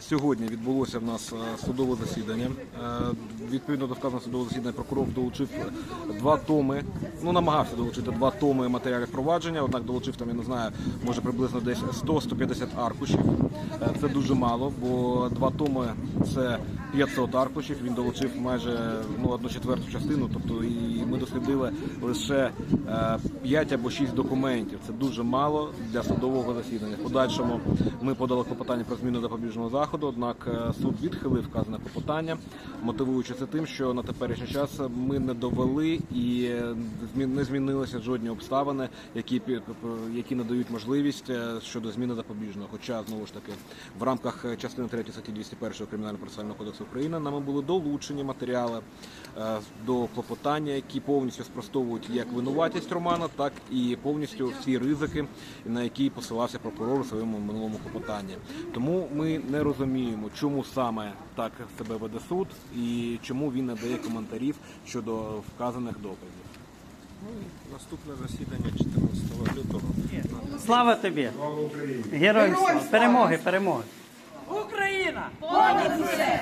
Сьогодні відбулося в нас е, судове засідання. Е, Відповідно до вказаного судового засідання прокурор долучив два томи. Ну намагався долучити два томи матеріалів провадження. Однак долучив там, я не знаю, може приблизно десь 100-150 аркушів. Е, Це дуже мало, бо два томи це 500 аркушів. Він долучив майже ну одну четверту частину. Тобто, і ми дослідили лише 5 або 6 документів. Це дуже мало для судового засідання. В подальшому ми подали клопотання про зміну запобіжного заходу. Однак е, суд відхилив вказане клопотання, мотивуючи це тим, що на теперішній час ми не довели і е, не змінилися жодні обставини, які які надають можливість е, щодо зміни запобіжного. Хоча знову ж таки в рамках частини 3 статті 201 кримінально процесуального кодексу України нами були долучені матеріали до клопотання, які повністю спростовують як винуватість Романа, так і повністю всі ризики, на які посилався прокурор у своєму минулому клопотанні. Тому ми не розуміємо, чому саме так себе веде суд і чому він не дає коментарів щодо вказаних доказів. Наступне засідання 14 лютого. Слава тобі! Героям слава! Перемоги, перемоги! Україна! Понад усе!